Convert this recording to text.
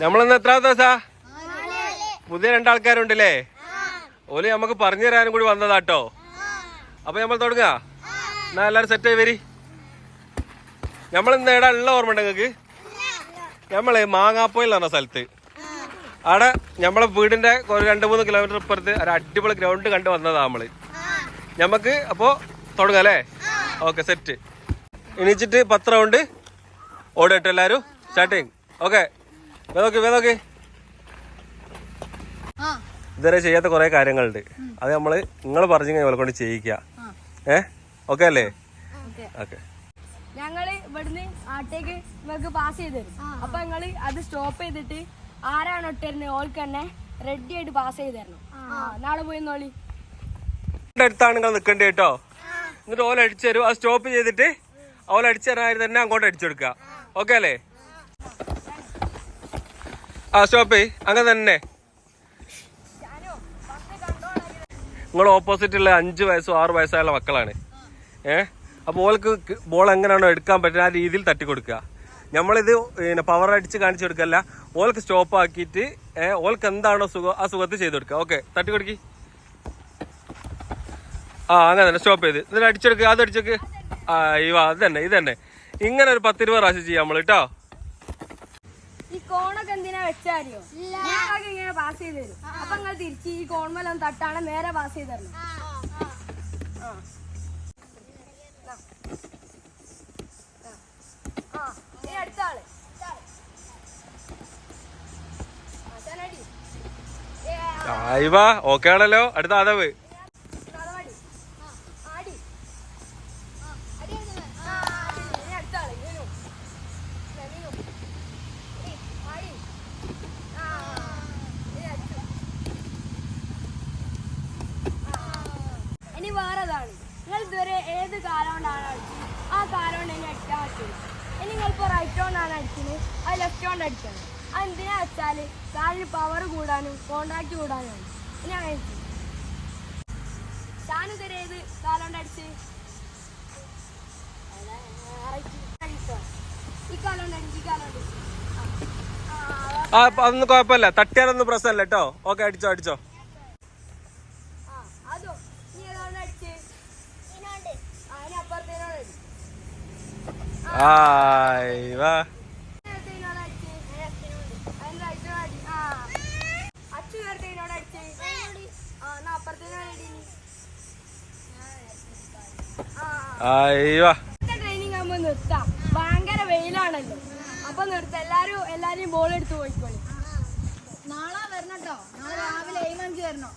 നമ്മളിന്ന് എത്ര ദിവസാ പുതിയ രണ്ടാൾക്കാരുണ്ടല്ലേ? ഓൽ നമുക്ക് പറഞ്ഞു തരാനും കൂടി വന്നതാട്ടോ. അപ്പൊ നമ്മൾ തുടങ്ങാ? എന്നാ എല്ലാരും സെറ്റ് ആയി വരി. നമ്മൾ ഇന്ന് ഉള്ള ഓർമ്മ ഉണ്ട് നിങ്ങക്ക് നമ്മൾ മാങ്ങാപ്പോയിൽ പറഞ്ഞ സ്ഥലത്ത്. അവിടെ നമ്മളെ വീടിന്റെ ഒരു രണ്ട് മൂന്ന് കിലോമീറ്റർ ഇപ്പുറത്ത് ഒരു അടിപൊളി ഗ്രൗണ്ട് കണ്ട് വന്നതാ നമ്മൾ. നമുക്ക് അപ്പോ തുടങ്ങാം അല്ലേ? ഓക്കെ സെറ്റ് എണീച്ചിട്ട് പത്ത് റൗണ്ട് ഓടട്ടെ എല്ലാരും. Starting okay. വേദോക്ക് വേദോക്ക് ഇതുവരെ ചെയ്യാത്ത കുറെ കാര്യങ്ങളുണ്ട്. അത് നമ്മൾ നിങ്ങൾ പറഞ്ഞു ഇവരെ കൊണ്ട് ചെയ്യിക്കുക. ഏ? ഓക്കെ അല്ലേ? ഓക്കെ. ഞങ്ങൾ ഇവിടുന്ന് ആട്ടേക്ക് നിങ്ങൾക്ക് പാസ് ചെയ്ത് തരും. അപ്പൊ ഞങ്ങൾ അത് സ്റ്റോപ്പ് ചെയ്തിട്ട് ആരാണ് ഇട്ടിരുന്നത് ഓൾക്ക് തന്നെ റെഡി ആയിട്ട് പാസ് ചെയ്ത് തരണം. നാളെ പോയി നോളി അടുത്താണ് നിങ്ങൾ നിൽക്കേണ്ടത് കേട്ടോ? എന്നിട്ട് ഓല അടിച്ചു തരും. അത് സ്റ്റോപ്പ് ചെയ്തിട്ട് ഓല അടിച്ചു തരാൻ തന്നെ അങ്ങോട്ട് അടിച്ചു കൊടുക്കുക. ഓക്കെ അല്ലേ? ആ സ്റ്റോപ്പ് അങ്ങനെ തന്നെ. നിങ്ങൾ ഓപ്പോസിറ്റുള്ള അഞ്ച് വയസ്സും ആറ് വയസ്സായുള്ള മക്കളാണ്. ഏഹ് അപ്പോൾ ഓൾക്ക് ബോൾ എങ്ങനെയാണോ എടുക്കാൻ പറ്റുന്ന ആ രീതിയിൽ തട്ടി കൊടുക്കുക. നമ്മളിത് പിന്നെ പവർ അടിച്ച് കാണിച്ചു കൊടുക്കല്ല ഓൾക്ക് സ്റ്റോപ്പ് ആക്കിയിട്ട് ഓൾക്ക് എന്താണോ സുഖം ആ സുഖത്ത് ചെയ്ത് കൊടുക്കുക. ഓക്കെ തട്ടി കൊടുക്കി. ആ അങ്ങനെ തന്നെ സ്റ്റോപ്പ് ചെയ്ത്. ഇതിൽ അടിച്ചെടുക്കുക അത് അടിച്ചെടുക്ക്. ആ ഇവ അത് തന്നെ ഇത് തന്നെ. ഇങ്ങനെ ഒരു പത്തിരുപത് പ്രാവശ്യം ചെയ്യാം നമ്മൾ കേട്ടോ. കോണൊക്കെ എന്തിനാ വെച്ചാരിയോ? ഞങ്ങൾക്ക് ഇങ്ങനെ പാസ് ചെയ്ത് തരും. അപ്പൊ നിങ്ങൾ തിരിച്ച് ഈ കോൺമേലം തട്ടാണ് നേരെ പാസ് ചെയ്ത് തരണം. ഇനി അടുത്ത ആൾ. ഓക്കെ ആണല്ലോ. അടുത്ത അതവ് നടവാടി. ആ, ആടി. ആ, അടി എടുത്ത് ആ, അടി. ഇനി അടുത്ത ആൾ, ഇവനു. ഇവനു. ഇനി, ആടി. ആ, ഇനി അടുത്ത. ആ. ഇനി വേറെതാണ് നിങ്ങൾ ഇതുവരെ ഏത് കാലം കൊണ്ടാണ് അടിച്ചത് ആ കാലം ലെഫ്റ്റ് പവർ ഈ ഈ ആ. അതൊന്നും കുഴപ്പമില്ല തട്ടിയാലൊന്നും പ്രശ്നമല്ല കേട്ടോ ഓക്കെ അടിച്ചോ അടിച്ചോ ആ va. ട്രെയിനിങ് ആകുമ്പോ നിർത്താം ഭയങ്കര വെയിലാണല്ലോ അപ്പൊ നിർത്ത എല്ലാരും എല്ലാരും ബോൾ എടുത്ത് പോയിക്കോളി നാളെ വരണട്ടോ നാളെ രാവിലെ ഏഴ് അഞ്ച് വരണം.